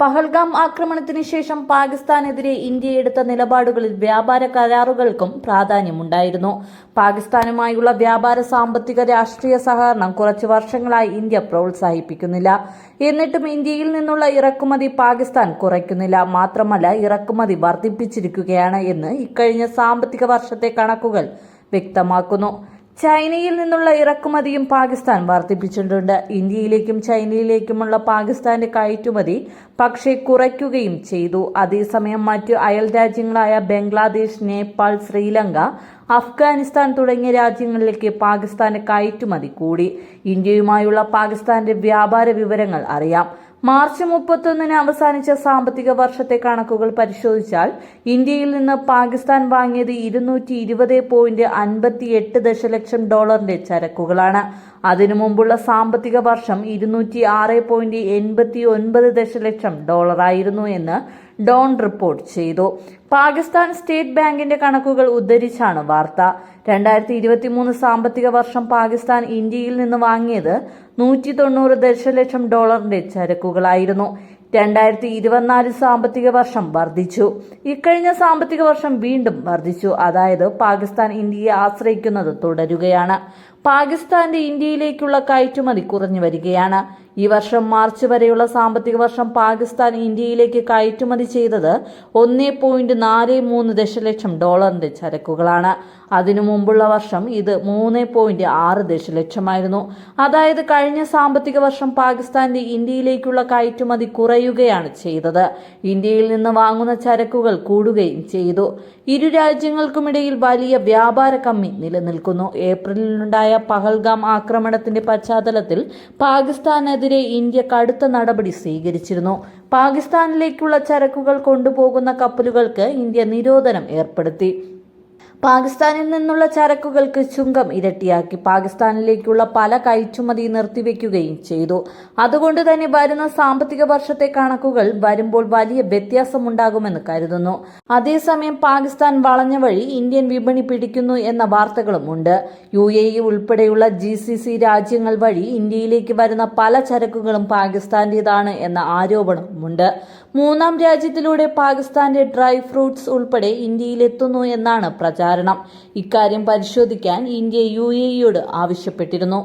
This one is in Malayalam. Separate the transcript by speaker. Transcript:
Speaker 1: പഹൽഗാം ആക്രമണത്തിന് ശേഷം പാകിസ്ഥാനെതിരെ ഇന്ത്യ എടുത്ത നിലപാടുകളിൽ വ്യാപാര കരാറുകൾക്കും പ്രാധാന്യമുണ്ടായിരുന്നു. പാകിസ്ഥാനുമായുള്ള വ്യാപാര സാമ്പത്തിക രാഷ്ട്രീയ സഹകരണം കുറച്ചു വർഷങ്ങളായി ഇന്ത്യ പ്രോത്സാഹിപ്പിക്കുന്നില്ല. എന്നിട്ടും ഇന്ത്യയിൽ നിന്നുള്ള ഇറക്കുമതി പാകിസ്ഥാൻ കുറയ്ക്കുന്നില്ല. മാത്രമല്ല ഇറക്കുമതി വർദ്ധിപ്പിച്ചിരിക്കുകയാണ് എന്ന് ഇക്കഴിഞ്ഞ സാമ്പത്തിക വർഷത്തെ കണക്കുകൾ വ്യക്തമാക്കുന്നു. ചൈനയിൽ നിന്നുള്ള ഇറക്കുമതിയും പാകിസ്ഥാൻ വർദ്ധിപ്പിച്ചിട്ടുണ്ട്. ഇന്ത്യയിലേക്കും ചൈനയിലേക്കുമുള്ള പാകിസ്ഥാന്റെ കയറ്റുമതി പക്ഷേ കുറയ്ക്കുകയും ചെയ്തു. അതേസമയം മറ്റ് അയൽ രാജ്യങ്ങളായ ബംഗ്ലാദേശ് നേപ്പാൾ ശ്രീലങ്ക അഫ്ഗാനിസ്ഥാൻ തുടങ്ങിയ രാജ്യങ്ങളിലേക്ക് പാകിസ്ഥാന്റെ കയറ്റുമതി കൂടി. ഇന്ത്യയുമായുള്ള പാകിസ്ഥാന്റെ വ്യാപാര വിവരങ്ങൾ അറിയാം. മാർച്ച് മുപ്പത്തൊന്നിന് അവസാനിച്ച സാമ്പത്തിക വർഷത്തെ കണക്കുകൾ പരിശോധിച്ചാൽ ഇന്ത്യയിൽ നിന്ന് പാകിസ്ഥാൻ വാങ്ങിയത് ഇരുന്നൂറ്റി ഇരുപത് പോയിന്റ് അൻപത്തി എട്ട് ദശലക്ഷം ഡോളറിന്റെ ചരക്കുകളാണ്. അതിനു മുമ്പുള്ള സാമ്പത്തിക വർഷം ഇരുന്നൂറ്റി ആറ് പോയിന്റ് എൺപത്തി ഒൻപത് ദശലക്ഷം ഡോളറായിരുന്നു എന്ന് ഡോൺ റിപ്പോർട്ട് ചെയ്തു. പാകിസ്ഥാൻ സ്റ്റേറ്റ് ബാങ്കിന്റെ കണക്കുകൾ ഉദ്ധരിച്ചാണ് വാർത്ത. രണ്ടായിരത്തി ഇരുപത്തി മൂന്ന് സാമ്പത്തിക വർഷം പാകിസ്ഥാൻ ഇന്ത്യയിൽ നിന്ന് വാങ്ങിയത് നൂറ്റി തൊണ്ണൂറ് ദശലക്ഷം ഡോളറിന്റെ ചരക്കുകളായിരുന്നു. രണ്ടായിരത്തി ഇരുപത്തിനാല് സാമ്പത്തിക വർഷം വർദ്ധിച്ചു. ഇക്കഴിഞ്ഞ സാമ്പത്തിക വർഷം വീണ്ടും വർദ്ധിച്ചു. അതായത് പാകിസ്ഥാൻ ഇന്ത്യയെ ആശ്രയിക്കുന്നത് തുടരുകയാണ്. പാകിസ്ഥാന്റെ ഇന്ത്യയിലേക്കുള്ള കയറ്റുമതി കുറഞ്ഞു വരികയാണ്. ഈ വർഷം മാർച്ച് വരെയുള്ള സാമ്പത്തിക വർഷം പാകിസ്ഥാൻ ഇന്ത്യയിലേക്ക് കയറ്റുമതി ചെയ്തത് ഒന്നേ പോയിന്റ് നാല് മൂന്ന് ദശലക്ഷം ഡോളറിന്റെ ചരക്കുകളാണ്. അതിനു മുമ്പുള്ള വർഷം ഇത് മൂന്ന് പോയിന്റ് ആറ് ദശലക്ഷമായിരുന്നു. അതായത് കഴിഞ്ഞ സാമ്പത്തിക വർഷം പാകിസ്ഥാന്റെ ഇന്ത്യയിലേക്കുള്ള കയറ്റുമതി കുറയുകയാണ് ചെയ്തത്. ഇന്ത്യയിൽ നിന്ന് വാങ്ങുന്ന ചരക്കുകൾ കൂടുകയും ചെയ്തു. ഇരു രാജ്യങ്ങൾക്കുമിടയിൽ വലിയ വ്യാപാര കമ്മി നിലനിൽക്കുന്നു. ഏപ്രിലിലുണ്ടായ പഹൽഗാം ആക്രമണത്തിന്റെ പശ്ചാത്തലത്തിൽ പാകിസ്ഥാനെതിരെ ഇന്ത്യ കടുത്ത നടപടി സ്വീകരിച്ചിരുന്നു. പാകിസ്ഥാനിലേക്കുള്ള ചരക്കുകൾ കൊണ്ടുപോകുന്ന കപ്പലുകൾക്ക് ഇന്ത്യ നിരോധനം ഏർപ്പെടുത്തി. പാകിസ്ഥാനിൽ നിന്നുള്ള ചരക്കുകൾക്ക് ചുങ്കം ഇരട്ടിയാക്കി പാകിസ്ഥാനിലേക്കുള്ള പല കയറ്റുമതി നിർത്തിവെക്കുകയും ചെയ്തു. അതുകൊണ്ട് തന്നെ വരുന്ന സാമ്പത്തിക വർഷത്തെ കണക്കുകൾ വരുമ്പോൾ വലിയ വ്യത്യാസമുണ്ടാകുമെന്ന് കരുതുന്നു. അതേസമയം പാകിസ്ഥാൻ വളഞ്ഞ വഴി ഇന്ത്യൻ വിപണി പിടിക്കുന്നു എന്ന വാർത്തകളുമുണ്ട് യു എ ഇ ഉൾപ്പെടെയുള്ള ജി സി സി രാജ്യങ്ങൾ വഴി ഇന്ത്യയിലേക്ക് വരുന്ന പല ചരക്കുകളും പാകിസ്ഥാന്റേതാണ് എന്ന ആരോപണമുണ്ട്. മൂന്നാം രാജ്യത്തിലൂടെ പാകിസ്ഥാന്റെ ഡ്രൈ ഫ്രൂട്ട്സ് ഉൾപ്പെടെ ഇന്ത്യയിലെത്തുന്നു എന്നാണ് പ്രചാരണം ഇക്കാര്യം പരിശോധിക്കാൻ ഇന്ത്യ യു എ ഇയോട് ആവശ്യപ്പെട്ടിരുന്നു.